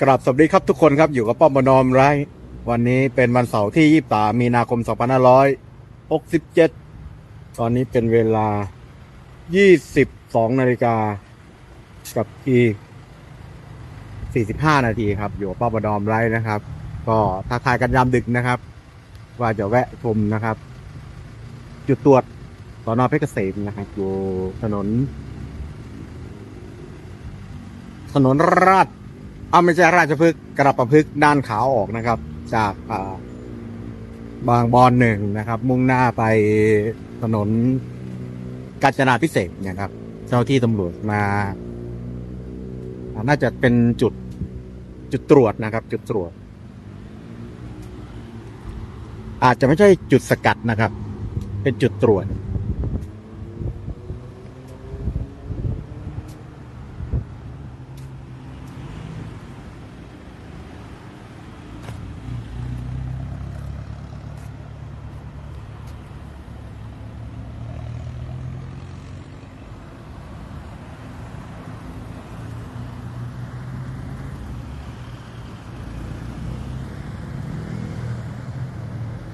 กราบสวัสดีครับทุกคนครับอยู่กับป้อมบนอมไรวันนี้เป็นวันเสาร์ที่ 23 มีนาคม 2567 ตอนนี้เป็นเวลา 22 นาฬิกากับอีก 45 นาทีครับ อยู่กับป้อมบนอมไรนะครับ ก็ทักทายกันยามดึกนะครับ ว่าจะแวะชมนะครับ จุดตรวจสอนอเพชรเกษมนะครับอยู่ถนน ถนนราช เอาไม่ใช่ราชพฤกษ์กระประพฤกษ์ด้านขาวออกนะครับ จากบางบอนหนึ่งนะครับ มุ่งหน้าไปถนนกาญจนาพิเศษกนะครับ เจ้าที่ตำรวจมา น่าจะเป็นจุดจุดตรวจนะครับ จุดตรวจ อาจจะไม่ใช่จุดสกัดนะครับ เป็นจุดตรวจ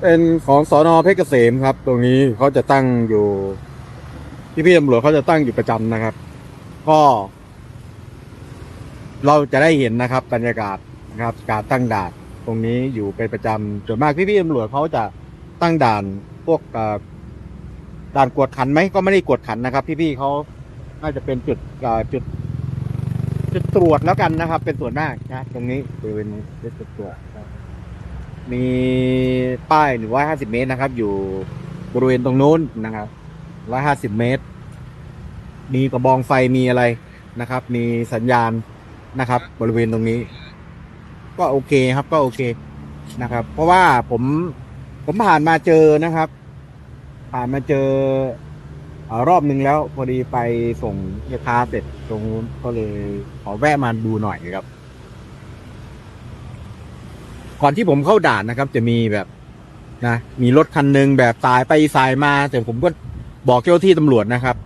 เป็นของสอนอเพชรเกษมครับ ตรงนี้เขาจะตั้งอยู่พี่พี่ตำรวจเขาจะตั้งอยู่ประจำนะครับ ก็ เราจะได้เห็นนะครับ บรรยากาศนะครับ การตั้งด่านตรงนี้อยู่เป็นประจำส่วนมากพี่พี่ตำรวจเขาจะตั้งด่านพวกด่านกวดขันไหมก็ไม่ได้กวดขันนะครับ พี่พี่เขาน่าจะเป็นจุดจุดจุดตรวจแล้วกันนะครับ เป็นส่วนมากนะตรงนี้บริเวณนี้เป็นจุดตรวจ มีป้ายหนึ่งร้อยห้าสิบเมตรนะครับ อยู่บริเวณตรงนู้นนะครับร้อยห้าสิบเมตร มีกระบองไฟมีอะไรนะครับ มีสัญญาณนะครับ บริเวณตรงนี้ ก็โอเคครับก็โอเคนะครับ เพราะว่าผมผมผ่านมาเจอนะครับ ผ่านมาเจออรอบหนึ่งแล้ว พอดีไปส่งเฮียค้าเสร็จตรงนู้นก็เลยขอแวะมาดูหน่อยครับ ก่อนที่ผมเข้าด่านนะครับ จะมีแบบนะมีรถคันหนึ่งแบบสายไปสายมา แต่ผมก็บอกเจ้าที่ตำรวจนะครับ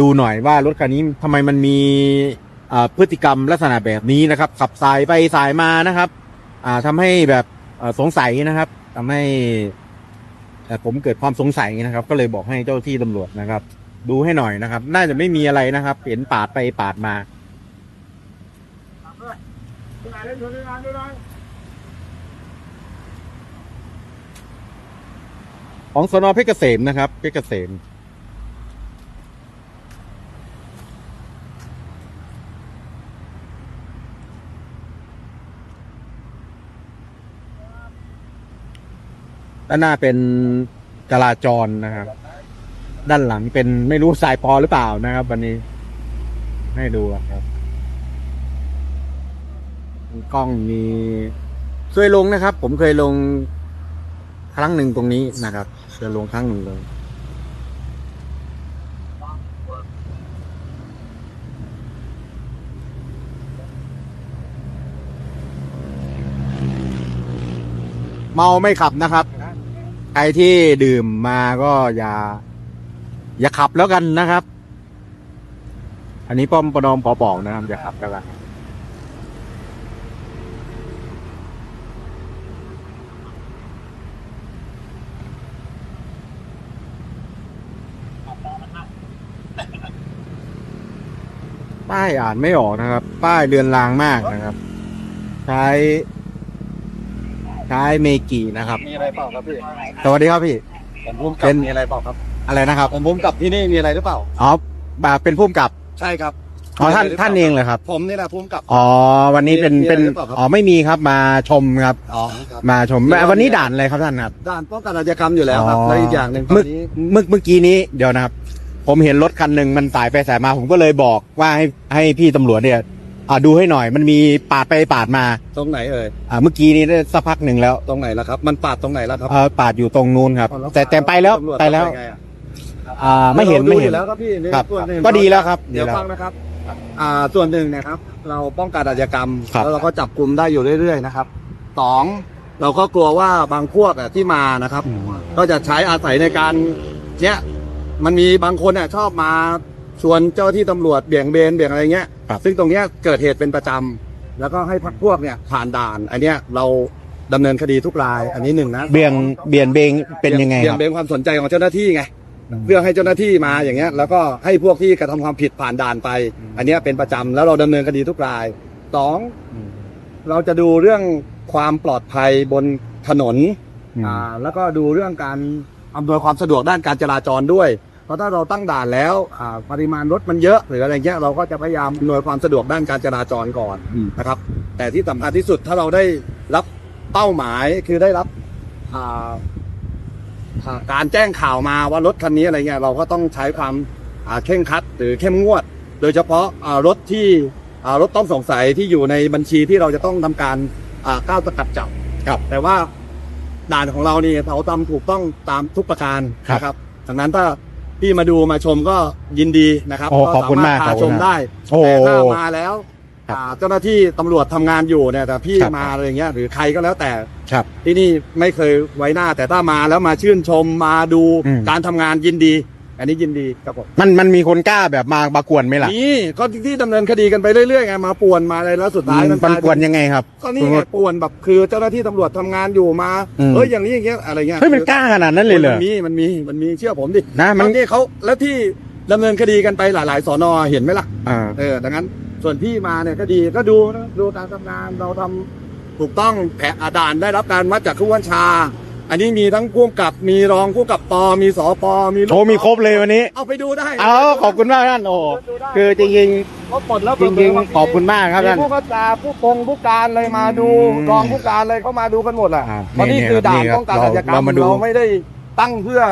ดูหน่อยว่ารถคันนี้ทำไมมันมีพฤติกรรมลักษณะแบบนี้นะครับ ขับสายไปสายมานะครับอ่าทำให้แบบสงสัยนะครับทำให้ผมเกิดความสงสัยนะครับ ก็เลยบอกให้เจ้าหน้าที่ตำรวจนะครับ ดูให้หน่อยนะครับ น่าจะไม่มีอะไรนะครับ เห็นปาดไปปาดมา ของสนเพชรเกษมนะครับเพชรเกษมด้านหน้าเป็นจราจรนะครับ ด้านหลังเป็นไม่รู้สายปอหรือเปล่านะครับ วันนี้ ให้ดูครับมีกล้องมีเคยลงนะครับ ผมเคยลง ครั้งหนึ่งตรงนี้นะครับเคยลงครั้งหนึ่งเลย เมาไม่ขับนะครับใครที่ดื่มมาก็อย่า อย่าขับแล้วกันนะครับ อันนี้ป้อมประนอมขอบอกนะครับอย่าขับแล้วกัน ป้ายอ่านไม่ออกนะครับ ป้ายเรือนรางมากนะครับ ใช้ใช้เมกินะครับ มีอะไรเปล่าครับพี่สวัสดีครับพี่ผมพุ่มกัเป็บนมีอะไรเปล่าครับ อะไรนะครับผมพุ่มกับที่นี่มีอะไรหรือเปล่าอ๋อแบบเป็นผู้กำกับใช่ครับอ๋อท่านมีะไรหรืปล่ท่านเองเลยครับ ผมนี่แหละพุ่มกับอ๋อวันนี้เป็นมีเป็นมีอะไรหรือเปล่าครับอ๋อไม่มีครับมาชมครับอ๋อครับมาชมมีอะไรวันนี้ด่านอะไรครับท่านครับด้านป้องกันอาชญากรรมอยู่แล้วครับอ๋อและอีกอย่างหนึ่งตอเมื่อนนี้เมื่อเมื่อกี้นี้เดี๋ยวนะครับ ผมเห็นรถคันหนึ่งมันสายไปสายมา ผมก็เลยบอกว่าให้ให้พี่ตำรวจเนี่ยอ่าดูให้หน่อย มันมีปาดไปปาดมาตรงไหนเอ่ยอ่าเมื่อกี้นี้ได้สักพักหนึ่งแล้วตรงไหนล่ะครับ มันปาดตรงไหนล่ะครับเออปาดอยู่ตรงนู้นครับอ๋อล้วแต่แต่ไปแล้วตำรจไปแล้วทำยังไงอะอ่าไม่เห็นราไม่ดูเห็อนยู่แล้วครับพี่นี่ครับส่วนหนึ่งก็ดีแล้วครับเดี๋ยวดีแล้วฟังนะครับ อ่าส่วนหนึ่งเนะครับ เราป้องกันอาชญากรรมครับ แล้วเราก็จับกลุ่มได้อยู่เรื่อยๆนะครับสองเราก็กลัวว่าบางพวกอะที่มานะครับอืมก็จะใช้อาศัยในการเนี้ย มันมีบางคนเนี่ยชอบมาชวนเจ้าที่ตำรวจเบี่ยงเบนเบี่ยงอะไรเงี้ย ครับ ซึ่งตรงเนี้ยเกิดเหตุเป็นประจแล้วก็ให้พักพวกเนี่ยผ่านด่าน อันเนี้ยเราดำเนินคดีทุกราย อันนี้หนึ่งนะเบี่ยงเบี่ยนเบงเป็นยังไงเบี่คยรังบเบนความสนใจของเจ้าหน้าที่ไงอืมเพื่อให้เจ้าหน้าที่มาอย่างเงี้ย แล้วก็ให้พวกที่กระทำความผิดผ่านด่านไป อันเนี้ยเป็นประจำแล้วเราดำเนินคดีทุกรายสอง เราจะดูเรื่องความปลอดภัยบนถนนอืมอ่า แล้วก็ดูเรื่องการ อำนวยความสะดวกด้านการจราจรด้วย เพราะถ้าเราตั้งด่านแล้วอ่าปริมาณรถมันเยอะ หรืออะไรเงี้ยเราก็จะพยายามอำนวยความสะดวกด้านการจราจรก่อนอืมนะครับ แต่ที่สำคัญที่สุดถ้าเราได้รับเป้าหมายคือได้รับอ่าอ่าการแจ้งข่าวมาว่ารถคันนี้อะไรเงี้ยเราก็ต้องใช้ความอ่าเข่งครัดหรือเข้มงวด โดยเฉพาะอ่ารถที่อ่ารถต้องสงสัยที่อยู่ในบัญชีที่เราจะต้องทำการอ่าก้าวสกัดจับครับแต่ว่า ด่านของเรานี่เราทำถูกต้องตามทุกประการครับนะครับดังนั้นถ้าพี่มาดูมาชมก็ยินดีนะครับโอ้ขอบคุณมากสรถขอบพาคุชณมมากได้โอ้แต่ถ้ามาแล้วครับอ่าเจ้าหน้าที่ตำรวจทำงานอยู่เนี่ยแต่พี่ครับ มาอะไรอย่างเงี้ยหรือใครก็แล้วแต่ ครับ ที่นี่ไม่เคยไว้หน้าแต่ถ้ามาแล้วมาชื่นชมมาดูอืม การทำงานยินดี อันนี้ยินดีครับผมมันมันมีคนกล้าแบบมามากวนไหมล่ะนี่ก็ที่ดำเนินคดีกันไปเรื่อยๆไงมาป่วนมาอะไรแล้วสุดท้ายมันกลายเป็กวนยังไงครับ ก็นี่ไงป่วนแบบคือเจ้าหน้าที่ตำรวจทำงานอยู่มาอืมเอ้ยอย่างนี้อย่างเงี้ยอะไรเงี้ยเฮ้ยมันกล้าขนาดนั้นเลยเหรอมันมีมันมีมันมีเชื่อผมดินะมันแล้วนี่เขาแล้วที่ดำเนินคดีกันไปหลาย ๆสอนอเห็นไหมล่ะอ่าเออดังนั้นส่วนพี่มาเนี่ยก็ดีก็ดูนะดูการทำงานเราทำถูกต้องแผนอาด่านได้รับการวัดจากผู้บัญชา อันนี้มีทั้งผู้กำกับมีรองผู้กำกับปมีสปมีลูกโอ้มีครบเลยวันนี้ เอาไปดูได้เอาขอบคุณมากท่านโอ้คือจริงครบหมดแล้วๆจริงๆขอบคุณมากครับมีท่าน ผู้กำกับผู้ปงผู้การเลยมาดูอืมรองผู้การเลยเขามาดูกันหมดแหละอ่าเพราะนี่นี่คือด่านนี่ครับป้องกันเราอาชญากรรเรามมาดู เราไม่ได้ตั้งเพื่อ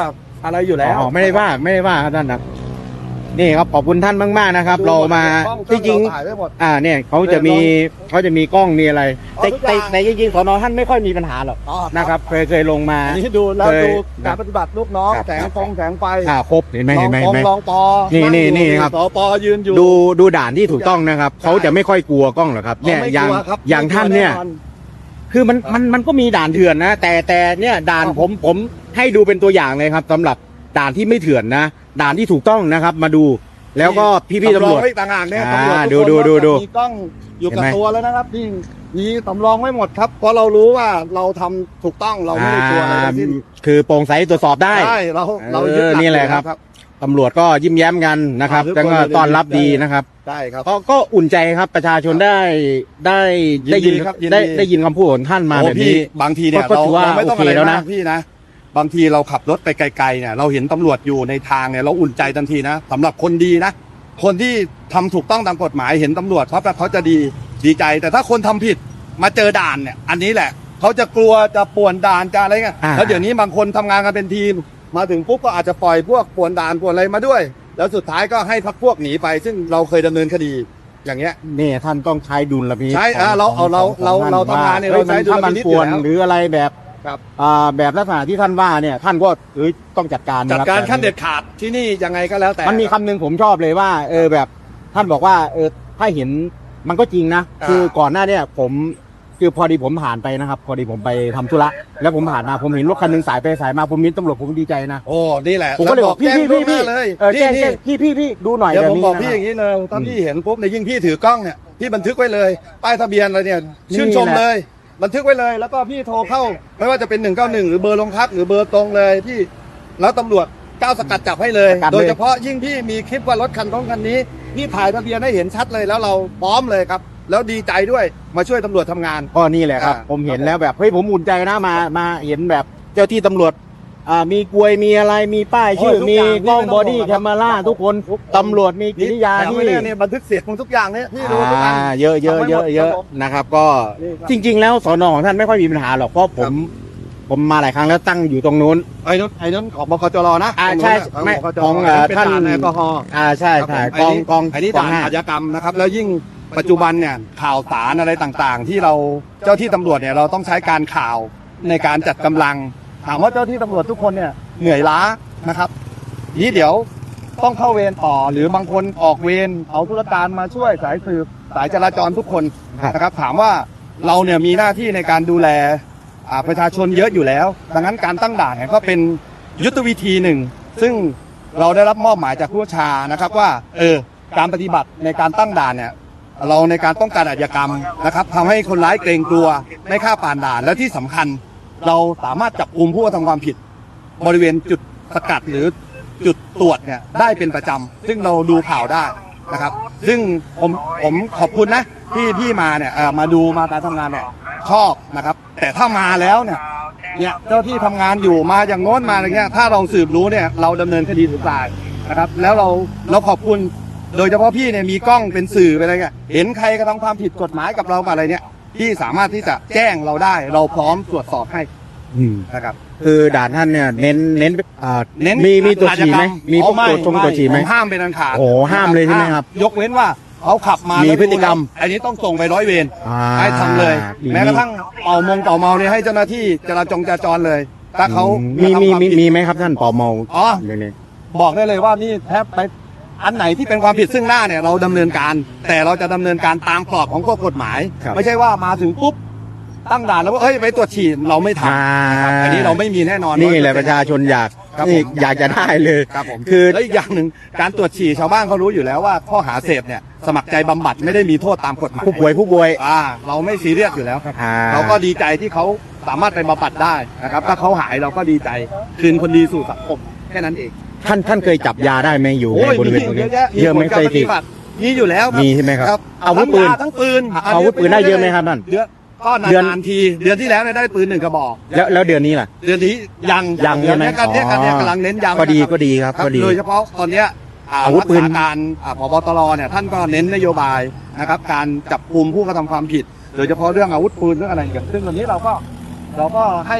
อะไรอยู่แล้ว อ๋อไม่ได้ว่าไม่ได้ว่าครับท่านครับ นี่ครับขอบคุณท่านมาก ๆ นะครับ เรามากล้องที่จริงเาถ่ายไว้หมด อ่าเนี่ยเขาจะมีเขาจะมีกล้องมีอะไรอ๋อแต่ทุกอย่าง แต่ในจริงๆสอนอท่านไม่ค่อยมีปัญหาหรอกอ๋อนะครับเคยเคยลงมา อันนี้ดูแล้วเคยดูการปฏิบัติลูกน้องครับ แสงฟงแสงไฟอ่าครบเห็นไหมลอเห็งนไหมปเห็อนไหมลองปอนี่งนี่อยู่นี่ครับสปอยืนอยู่ ดูดูด่านที่ถูกต้องนะครับ เขาจะไม่ค่อยกลัวกล้องหรอกครับ เนี่ยไม่อย่างกลัวครับอย่างไม่กลัวท่านเนี่ยแอ คือมันมันมันก็มีด่านเถื่อนนะ แต่แต่เนี่ยด่านครับ ผมผมให้ดูเป็นตัวอย่างเลยครับสำหรับ ด่านที่ไม่เถื่อนนะ ด่านที่ถูกต้องนะครับ มาดู แล้วก็พี่พี่ๆตำรวจไว้ต่างหากเนี่ยอ่าตำรวจทุกดูคนดูดูมีกล้องอยู่กับเห็นไหม ตัวแล้วนะครับนี่มีสำรองไว้หมดครับ เพราะเรารู้ว่าเราทำถูกต้องเราไม่ได้กลัวอะไรทั้งสิ้นคือโปร่งใสตรวจสอบได้ใช่เราเราเออยึดหลักนี่แหละครับอยู่ตำรวจก็ยิ้มแย้มกันนะครับอ่าทุกคนแล้วก็เลยต้อนรับดีนะครับได้ครับ ก็ก็อุ่นใจครับประชาชนได้ได้ได้ยิยินนดีครับยินดี ได้ได้ยินคำพูดของท่านมาโอ้แบบพี่นี้ บางทีเนี่ยก็เราถือว่าเราไม่ต้องโอเคอะไรแล้วนะ มากพี่นะ บางทีเราขับรถไปไกลๆเนี่ยเราเห็นตำรวจอยู่ในทางเนี่ยเราอุ่นใจทันทีนะสำหรับคนดีนะ คนที่ทำถูกต้องตามกฎหมายเห็นตำรวจเขาแบบเขาจะดีดีใจ แต่ถ้าคนทำผิดมาเจอด่านเนี่ย อันนี้แหละเขาจะกลัวจะป่วนด่านจะอะไรเงี้ยอ่า แล้วเดี๋ยวนี้บางคนทำงานกันเป็นทีม มาถึงปุ๊บก็อาจจะปล่อยพวกป่วนด่านป่วนอะไรมาด้วย แล้วสุดท้ายก็ให้พักพวกหนีไป ซึ่งเราเคยดำเนินคดีอย่างเงี้ยนี่ท่านต้องใช้ดุลพินิจใช่อ่าของเราเอาเราของเราของเราท่ทำงานเนี่ยว่เราใช้ฮ้ยมันถ้ามันดุลพินิจปวนอยู่แล้ว หรืออะไรแบบ ครับอ่าแบบลักษณะที่ท่านว่าเนี่ยท่านก็เอ้ยต้องจัดการจัดนะคบการขั้นเด็ดขาดที่นี่ยังไงก็แล้วแต่มันมีคำหนึ่งผมชอบเลยว่า เออแบบท่านบอกว่าเออถ้าเห็นมันก็จริงนะอ่าคือก่อนหน้าเนี่ยผมคือพอดีผมผ่านไปนะครับ พอดีผมไปทำธุระแล้วผมผ่านมาผมเห็นรถคันหนึงสายไปสายมาผมเห็นตำรวจผมดีใจนะโอ้นี่แหละผมก็เลยบอกพี่แจ้งพี่พี่ล่วงหพี่น้าเลยเออนี่แจ้งนี่แจ้งพี่พี่พี่ดูหน่อยเดี๋ยวแบบผมนี้บอกนะพี่คอรับย่างนี้เลยถ้าพี่เห็นปุ๊บในยยิ่งพี่ถือกล้องเนี่ยพี่บันทึกไว้เลยป้ายทะเบียนอะไรเนี่ยชื่นชมนี่แหละเลย บันทึกไว้เลย แล้วก็พี่โทรเข้า ไม่ว่าจะเป็น 191 หรือเบอร์โรงพักหรือเบอร์ตรงเลยพี่แล้วตำรวจก้าวสกัดจับให้เลย สกัดเลย โดยเฉพาะยิ่งพี่มีคลิปว่ารถคันต้องคันนี้พี่ถ่ายทะเบียนให้เห็นชัดเลยแล้วเราพร้อมเลยครับ แล้วดีใจด้วยมาช่วยตำรวจทำงาน ก็นี่แหละครับ อ่าผมเห็นแล้วแบบเฮ้ยผมอุ่นใจนะมามาเห็นแบบเจ้าที่ตำรวจ อ่ามีกลวยมีอะไรมีป้ายชื่อ โอ้ยทุกมีอย่างกล้องนี่ไม่ต้องบอดี้ห่วงแคมเมราครับทุกคนทุกคน ตำรวจมีกิริยาแถมที่ไว้เลยเนี่ยบันทึกเสียงของทุกอย่างเนี่ยพี่ดูทุกอัน อ่าเยอะเยอะเยอะเยอะทำไว้หมดครับผมนะครับ ก็นี่ครับ จริง ๆ แล้วสอนอของท่านไม่ค่อยมีปัญหาหรอกเพราะผม ผมมาหลายครั้งแล้วตั้งอยู่ตรงนู้น ไอ้นู้นไอ้นู้นของบกจรนะอ่าตรงนู้นใช่น่ะไม่บกจรของเอ่อเป็นท่านด่แอลกอฮอล์อ่าใช่ครับใช่ผมกองกองอันนี้กอด่างนห้า อาชญากรรมนะครับแล้วยิ่งปัจจุบันเนี่ยข่าวสารอะไรต่างๆ ที่เราเจ้าที่ตำรวจเนี่ยเราต้องใช้การข่าวในการจัดกำลัง ถามว่าเจ้าที่ตำรวจทุกคนเนี่ยเหนื่อยล้านะครับนี้เดี๋ยวต้องเข้าเวรต่อหรือบางคนออกเวรเอาธุรการมาช่วยสายสืบสายจราจรทุกคนนะครับ ถามว่าเราเนี่ยมีหน้าที่ในการดูแลประชาชนเยอะอยู่แล้ว ดังนั้นการตั้งด่านเนี่ยก็เป็นยุทธวิธีหนึ่ง ซึ่งเราได้รับมอบหมายจากผู้ชานะครับว่าเออการปฏิบัติในการตั้งด่านเนี่ยเราในการป้องกันอาชญากรรมนะครับทำให้คนร้ายเกรงกลัวไม่ฆ่าป่านด่านและที่สำคัญ เราสามารถจับกลุ่มผู้กระทำความผิด บริเวณจุดสกัดหรือจุดตรวจเนี่ยได้เป็นประจำซึ่งเราดูข่าวได้นะครับ ซึ่งผมผมขอบคุณนะที่ที่มาเนี่ยเอ่อมาดูมาการทำงานเนี่ยชอบนะครับ แต่ถ้ามาแล้วเนี่ยเนี่ยเจ้าที่ทำงานอยู่มาอย่างโน้นมาอะไรเงี้ยถ้าเราสืบรู้เนี่ยเราดำเนินคดีทุกรายนะครับ แล้วเราเราขอบคุณ โดยเฉพาะพี่เนี่ยมีกล้องเป็นสื่อเป็นอะไรเงี้ยเห็นใครกระทำความผิดกฎหมายกับเรากับอะไรเนี่ย พี่สามารถที่จะแจ้งเราได้ เราพร้อมตรวจสอบให้อืมนะครับคือด่านท่านเนี่ยเน้นเน้นอ่าเน้นมีมีตัวฉี่ไหมอาชญากรรมีพวกอ๋อตัวจงตัวฉี่ไหมผห้ามเป็นอันขาดโอ้โหห้ามเลยใช่ไหมครับ ยกเว้นว่าเขาขับมามีมีพฤติกรรม อันนี้ต้องส่งไปร้อยเวรอ่าให้ทำเลยมีแม้กระทั่งเป่ามงเป่าเมาเนี่ยให้เจ้าหน้าที่จราจงจราจรเลยถ้าเขามีกระทำมีความีผิดมีไหมครับท่านปอเมาอ๋ออย่างนี้บอกได้เลยว่านี่แทบไป อันไหนที่เป็นความผิดซึ่งหน้าเนี่ยเราดำเนินการ แต่เราจะดำเนินการตามกรอบของข้อกฎหมาย ครับ ไม่ใช่ว่ามาถึงปุ๊บตั้งด่านแล้วว่าเฮ้ยไปตรวจฉี่เราไม่ทอ่าำอันนี้เราไม่มีแน่นอน นี่แหละประชาชนอยากครับนี่ผม อยากจะได้เลยครับผมคือ แล้วอีกอย่างหนึ่งการตรวจฉี่ชาวบ้านเขารู้อยู่แล้วว่าข้อหาเสพเนี่ยสมัครใจบำบัดไม่ได้มีโทษตามกฎหมายผู้ป่วยผู้ป่วยอ่าเราไม่ซีเรียสอยู่แล้วครับ อ่า เราก็ดีใจที่เขาสามารถไปบำบัดได้นะครับ ถ้าเขาหายเราก็ดีใจ คืนคนดีสู่สังคมแค่นั้นเอง ท่านท่านเคยจับยาได้ไหมอยู่ในบริเวณตรงนี้เยอะแยะเยอะไหมผลเคการยปติฏิบัติมีอยู่แล้วครับมีใช่ไหมครับครับอาวุธปืนทั้งยทั้งปืนอาวุธปืนได้เยอะไหมครับท่านเดือนก็นาเดือนนๆทีเดือนที่แล้วเนี่ยได้ปืนหนึ่งกระบอก แล้วแล้วเดือนนี้ล่ะ เดือนนี้ยังยังเดืใช่อนไหมนี้กันเนี่ยกันเนี่ยอ๋อกำลังเน้นย้ำก็ดีนะครับก็ดีครับครับก็ดีโดยเฉพาะตอนเนี้ยอ่าอาวุธปืนรักษการอ่าพบตรเนี่ยท่านก็เน้นนโยบายนะครับ การจับกลุ่มผู้กระทำความผิด โดยเฉพาะเรื่องอาวุธปืนเรื่องอะไรอย่างเงี้ยซึ่งวันนี้เราก็เราก็ให้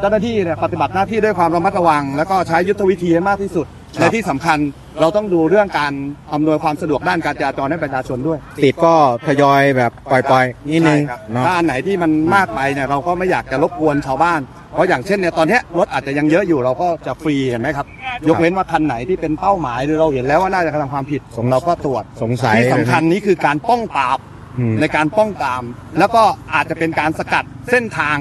เจ้าหน้าที่เนี่ยปฏิบัติหน้าที่ด้วยความระมัดระวัง แล้วก็ใช้ยุทธวิธีให้มากที่สุดครับและที่สำคัญเราต้องดูเรื่องการอำนวยความสะดวกด้านการจราจรให้ประชาชนด้วยติดก็ทยอยแบบปล่อยๆนิดนึงใช่ครับเนาะ ถ้าอันไหนที่มันมากไปเนี่ยเราก็ไม่อยากจะรบกวนชาวบ้าน เพราะอย่างเช่นเนี่ยตอนเนี้ยรถอาจจะยังเยอะอยู่เราก็จะฟรีเห็นไหมครับ ยกเว้นว่าคันไหนที่เป็นเป้าหมายหรือเราเห็นแล้วว่าน่าจะกระทำความผิดสงเราก็ตรวจ สงสัยที่สำคัญนี้คือการป้องปราบอืม ในการป้องปราม แล้วก็อาจจะเป็นการสกัดเส้นทาง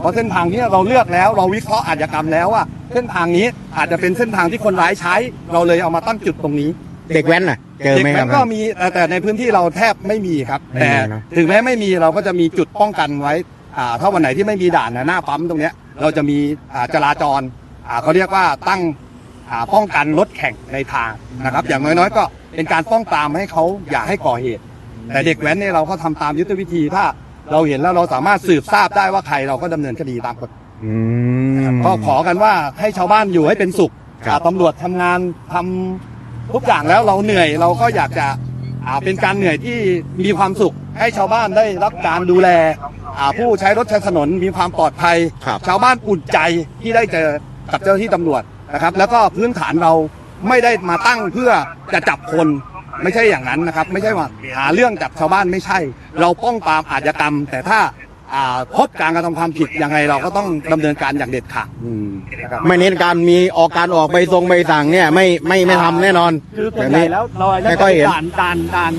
เพราะเส้นทางเนี้เราเลือกแล้วเราวิเคราะห์อาชญากรรมแล้วว่าเส้นทางนี้อาจจะเป็นเส้นทางที่คนร้ายใช้ เราเลยเอามาตั้งจุดตรงนี้เด็กแว้นน่ะเจอไหมด็กครัแว้บนก็มีแต่แต่ในพื้นที่เราแทบไม่มีครับ ไม่มีแต่เนอะ ถึงแม้ไม่มีเราก็จะมีจุดป้องกันไว้อ่าถ้าวันไหนที่ไม่มีด่านนะหน้าปั๊มตรงเนี้ยเราจะมีอ่าจราจรอ่าเขาเรียกว่าตั้งอ่าป้องกันรถแข่งในทางนะครับ อย่างน้อยๆ ก็เป็นการป้องปรามให้เขาอย่าให้ก่อเหตุ แต่เด็กแว้นเนี่ยเราก็ทำตามยุทธวิธีถ้า เราเห็นแล้วเราสามารถสืบทราบได้ว่าใครเราก็ดำเนินคดีตามกฎอืม ก็ขอกันว่าให้ชาวบ้านอยู่ให้เป็นสุขครับ อ่าตำรวจทำงานทำทุกอย่างแล้วเราเหนื่อยเราก็อยากจะอ่าเป็นการเหนื่อยที่มีความสุข ให้ชาวบ้านได้รับการดูแลอ่าผู้ใช้รถใช้ถนนมีความปลอดภัย ครับ ชาวบ้านอุ่นใจที่ได้เจอกับเจ้าหน้าที่ตำรวจนะครับ แล้วก็พื้นฐานเราไม่ได้มาตั้งเพื่อจะจับคน ไม่ใช่อย่างนั้นนะครับ ไม่ใช่ว่าหาเรื่องจับชาวบ้านไม่ใช่ เราป้องปรามอาชญากรรม แต่ถ้าอ่าพบการกระทำความผิดยังไงเราก็ต้องดำเนินการอย่างเด็ดขาดอืมนะครับ ไม่เน้นการมีออกการออกใบทรงใบสั่งเนี่ยไม่ไม่ไม่ทำแน่นอนคือส่แบวนบใหญ่นี้ แล้วเราไม่ค่อยเห็น ด่านด่านด่าน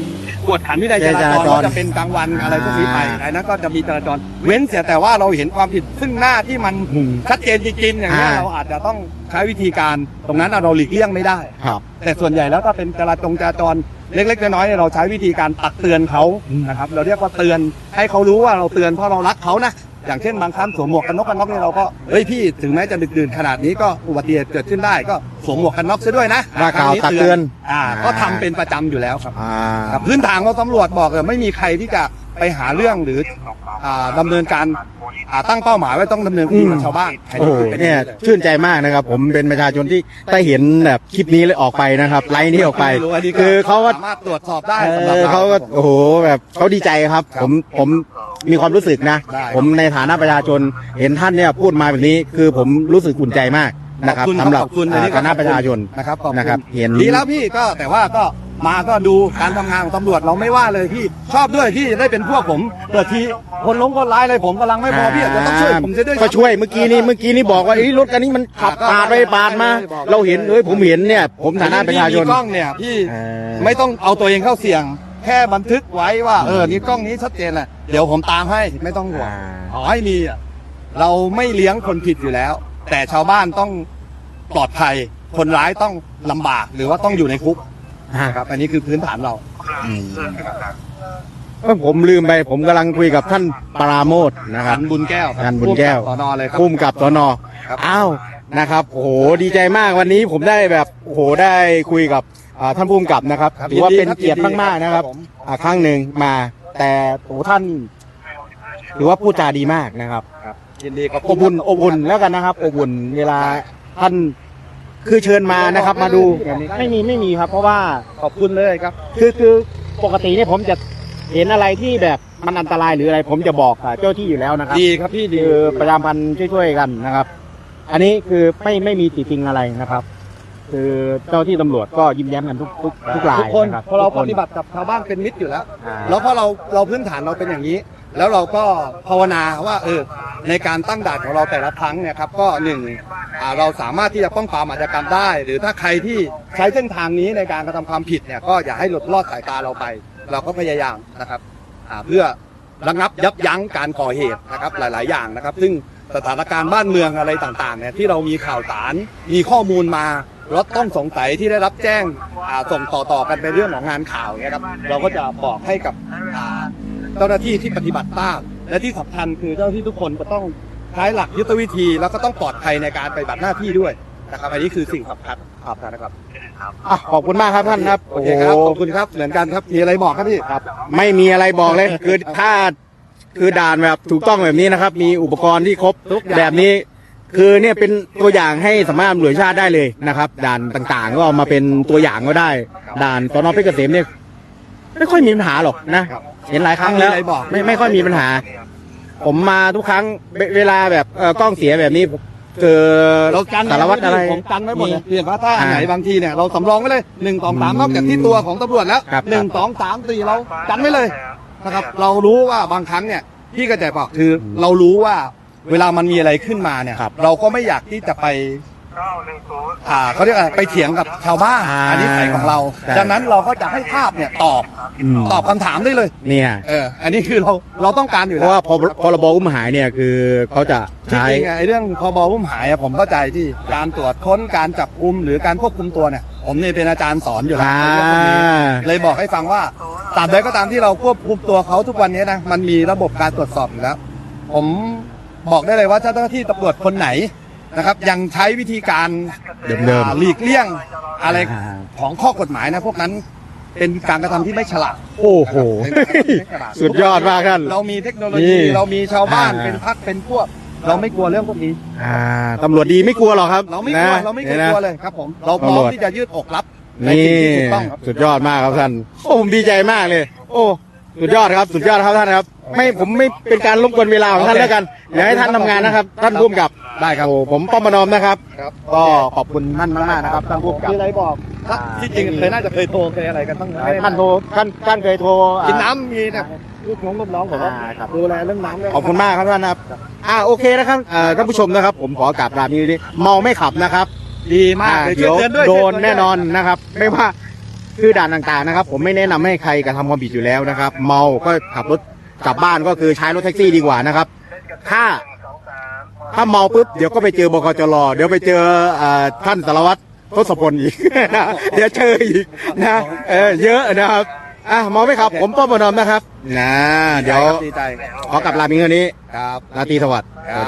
กวดขันวินัยจราจจรารจรก็จะเป็นกลางวันอะไรพวกนี้ไปอ่าไอ้นั้นก็จะมีจราจรเว้นเสียแต่ว่าเราเห็นความผิดซึ่งหน้าที่มันอืมชัดเจนจริงๆอย่างนี้ยอ่าเราอาจจะต้องใช้วิธีการตรงนั้นเราหลีกเลี่ยงไม่ได้ครับแต่ส่วนใหญ่แล้วถ้าเป็นจราจงจราจรเล็กๆน้อยๆเราใช้วิธีการตักเตือนเขาอืมนะครับ เราเรียกว่าเตือนให้เขารู้ว่าเราเตือนเพราะเรารักเขานะ อย่างเช่นบางครั้งสวมหมวกกันน็อกกันน็อกเนี่ยเราก็เฮ้ยพี่ถึงแม้จะดึกดื่นขนาดนี้ก็อุบัติเหตุเกิดขึ้นได้ก็สวมหมวกกันน็อกซะด้วยนะว่ากล่าวครั้งตักเตือนอ่า ก็ทำเป็นประจำอยู่แล้วครับ อ่า ครับพื้นฐานของตำรวจบอกเลยไม่มีใครที่จะไปหาเรื่องหรืออ่าดำเนินการอ่าตั้งเป้าหมายไว้ต้องดำเนินคดีกับชาวบ้านโอ้โหเนี่ยชื่นใจมากนะครับ ผมเป็นประชาชนที่ได้เห็นแบบคลิปนี้เลยออกไปนะครับไลน์นี้ออกไปม่รู้นนี้คือเขาก็สามารถตรวจสอบได้เอสำหรับอรเขาก็โอ้โหแบบเขาดีใจครับครับ ผมผมมีความรู้สึกนะ ได้ผมในฐานะประชาชนเห็นท่านเนี่ยพูดมาแบบนี้ คือผมรู้สึกอุ่นใจมากนะครับขอณสำหรับขอบคุณอ่าอัคณะประชาชน นะครับขอบณนะครับเห็น ดีแล้วพี่ก็แต่ว่าก็ มาก็ดูการทำงานของตำรวจเราไม่ว่าเลยพี่ชอบด้วยที่ได้เป็นพวกผมเกิดทีคนล้มคนร้ายอะไรผมกำลังไม่พอพี่อาจจะต้องช่วยผมจะด้วยก็ช่วยเมื่อกี้นี้เมื่อกี้นี้บอกว่าไอ้ยรถคันนี้มันขับปาดไปปาดมา เราเห็นเอ้ยผมเห็นเนี่ย ผมฐานะประชาชนมีกล้องเนี่ยพี่เออไม่ต้องเอาตัวเองเข้าเสี่ยง แค่บันทึกไว้ว่าเออนี่กล้องนี้ชัดเจนแหละเดี๋ยวผมตามให้ไม่ต้องห่วงอ่าขอให้มีอะเราไม่เลี้ยงคนผิดอยู่แล้ว แต่ชาวบ้านต้องปลอดภัยคนร้ายต้องลำบากหรือว่าต้องอยู่ในคุกอ่า ครับ อันนี้คือพื้นฐานเราอืมเอ้ยผมลืมไปผมกำลังคุยกับท่านปราโมทนะครับขันบุญแก้วครับขันบุญแก้ว ผู้กำบสอนอเลยครับ พุ่มกับสนครับ อ้าวนะครับโอ้โหดีใจมากวันนี้ผมได้แบบโอ้โหได้คุยกับอ่าท่านพุ่มกับนะครับครับถือว่ายินดีเป็นครับเกียรติยินดีมากๆนะครับครับผม อ่าครั้งหนึ่งมา แต่โอ้โหท่านถือว่าพูดจาดีมากนะครับยินดีครับอบอุ่นอบอุ่นแล้วกันนะครับ อบอุ่นเวลาท่าน คือเชิญมานะครับมาดูไม่มีไม่มีครับ เพราะว่าขอบคุณเลยครับ คือคือปกติเนี่ยผมจะเห็นอะไรที่แบบมันอันตรายหรืออะไร ผมจะบอกอ่าเจ้าที่อยู่แล้วนะครับดีครับพี่ดีคือประชาพันธ์ช่วยๆกันนะครับ อันนี้คือไม่ไม่มีติดติงอะไรนะครับ คือเจ้าที่ตำรวจก็ยิ้มแย้มกันทุกทุกทุกรายทุกคนนะครับเพราะเราทุกปคนฏิบัติกับชาวบ้านเป็นมิตรอยู่แล้ว อ่า แล้วพอเราเราพื้นฐานเราเป็นอย่างนี้ แล้วเราก็ภาวนาว่าเออในการตั้งด่านของเราแต่ละครั้งเนี่ยครับก็หนึ่งอ่าเราสามารถที่จะป้องปรามอาชญากรรมได้ หรือถ้าใครที่ใช้เส้นทางนี้ในการกระทำความผิดเนี่ยก็อย่าให้หลุดลอดสายตาเราไป เราก็พยายามนะครับอ่าเพื่อระงับยับยั้งการก่อเหตุนะครับหลาย ๆ อย่างนะครับ ซึ่งสถานการณ์บ้านเมืองอะไรต่าง ๆ เนี่ยที่เรามีข่าวสารมีข้อมูลมาแล้วต้องสงสัยที่ได้รับแจ้งส่งต่อ ๆ กันเป็นเรื่องของงานข่าวเนี่ยครับ เราก็จะบอกให้กับ เจ้าหน้าที่ที่ปฏิบัติตาม และที่สำคัญคือเจ้าหน้าที่ทุกคนก็ต้องใช้หลักยุทธวิธี แล้วก็ต้องปลอดภัยในการปฏิบัติหน้าที่ด้วยนะครับอันนี้คือสิ่งสำคัญครับนะครับอะขอบคุณมากครับท่านครับโอเคครับขอบคุณครับเหมือนกันครับมีอะไรบอกครับพี่ครับ ไม่มีอะไรบอกเลยคือถ้าคือด่านแบบถูกต้องแบบนี้นะครับ มีอุปกรณ์ที่ครบทุกอย่างแบบนี้ คือเนี่ยเป็นตัวอย่างให้สามารถตำรวจชาติได้เลยนะครับ ด่านต่างๆ ก็เอามาเป็นตัวอย่างก็ได้ ด่านสนเพชรเกษมเนี่ยไม่ค่อยมีปัญหาหรอกนะครับ เห็นหลายครั้งแล้วมีอะไรบอกไม่ไม่ค่อยมีปัญหา ผมมาทุกครั้งเวเวลาแบบเอ่อกล้องเสียแบบนี้เจอเรากันสารวัตรอะไร ผมกันไว้หมดเลยมีเพียงว่าถ้าอันไหนอ่าบางทีเนี่ยเราสำรองไว้เลยหนึ่งสองสามอืมนอกจากที่ตัวของตำรวจแล้วครับ หนึ่งสองสามสี่เรากันไว้เลยนะครับ เรารู้ว่าบางครั้งเนี่ยพี่ก็จะบอกคือเรารู้ว่าเวลามันมีอะไรขึ้นมาเนี่ยครับเราก็ไม่อยากที่จะไป อ่าเขาเรียกอะไรไปเถียงกับชาวบ้านอ่าอันนี้ใส่ของเรา ใช่ ดังนั้นเราก็จะให้ภาพเนี่ยตอบอืมตอบคำถามได้เลย เนี่ยเออ อันนี้คือเราเราต้องการอยู่เพแล้วราะว่าพอพรบอุ้มหายเนี่ยคือเขาจะจริใช้งๆไอ้เรื่องพบอุ้มหายอะผมเข้าใจที่การตรวจค้นการจับกุมหรือการควบคุมตัวเนี่ย ผมเนี่ยเป็นอาจารย์สอนอยู่แล้วอ่า ในเรื่องพวกนี้เลยบอกให้ฟังว่าตราบใดก็ตามที่เราควบคุมตัวเขาทุกวันนี้นะมันมีระบบการตรวจสอบอยู่แล้ว ผมบอกได้เลยว่าเจ้าหน้าที่ตำรวจคนไหน นะครับยังใช้วิธีการเดิมอ่าหลีกเลี่ยงอะไรอ่าของข้อกฎหมายนะพวกนั้นเป็นการกระทำที่ไม่ฉลาดๆโอ้โห สุดยอดมากท่าน เรามีเทคโนโลนี่ยีเรามีชาวบ้านอ่า เป็นพักเป็นพวก เราไม่กลัวเรื่องพวกนี้ อ่าตำรวจดีไม่กลัวหรอกครับเราไม่กลัวนะเราไม่เคยนี่นะกลัวเลยครับผมเราพร้อตำรมวจ ที่จะยืดอกรับในนี่สิ่งที่ถูกต้องครับ สุดยอดมากครับท่าน โอ้ผมดีใจมากเลย โอ้สุดยอดครับ สุดยอดครับท่านครับ ไม่ผมไม่เป็นการรบกวนเวลาของท่านโอเค แล้วกันอยากให้ท่านทำงานนะครับ ท่านผู้กำกับ ได้ครับโอ้ผมป้อมประนอมนะครับ ครับก็ขอบคุณท่านมากๆนะครับท่านผู้กำกับมีอะไรบอกอ่าที่จริงเคยน่าจะเคยโทรเคยอะไรกันบ้างไหมท่านโทรท่านท่านเคยโทรอ่ากินน้ำมีเนี่ยลูกน้องลูกน้องผมก็อ่าครับดูแลเรื่องน้ำด้วยขอบคุณมากครับท่านนะครับอ่าโอเคนะครับเอ่อท่านผู้ชมนะครับ ผมขอกราบลานี้นี้เมาไม่ขับนะครับ ดีมากอ่าเลยเดี๋ยวช่ตือโดนช่วยตืแน่นอนนะครับ ไม่ว่าคือด่านต่างๆนะครับ ผมไม่แนะนำให้ใครกระทำความผิดอยู่แล้วนะครับ เมาก็ขับรถกลับบ้านก็คือใช้รถแท็กซี่ดีกว่านะครับ ถ้า ถ้าเมาปุ๊บเดี๋ยวก็ไปเจอบกจรเดี๋ยวไปเจอเอ่อท่านสารวัตรทศพลอีกนะเดี๋ยวเจออีกนะเออเยอะนะครับอะเมาไม่ขับ ผมป้อมประนอมนะครับนะเดี๋ยวดีใจขอกลับลาเพียงเท่านี้ครับราตรีสวัสดิ์สวัสดีครับ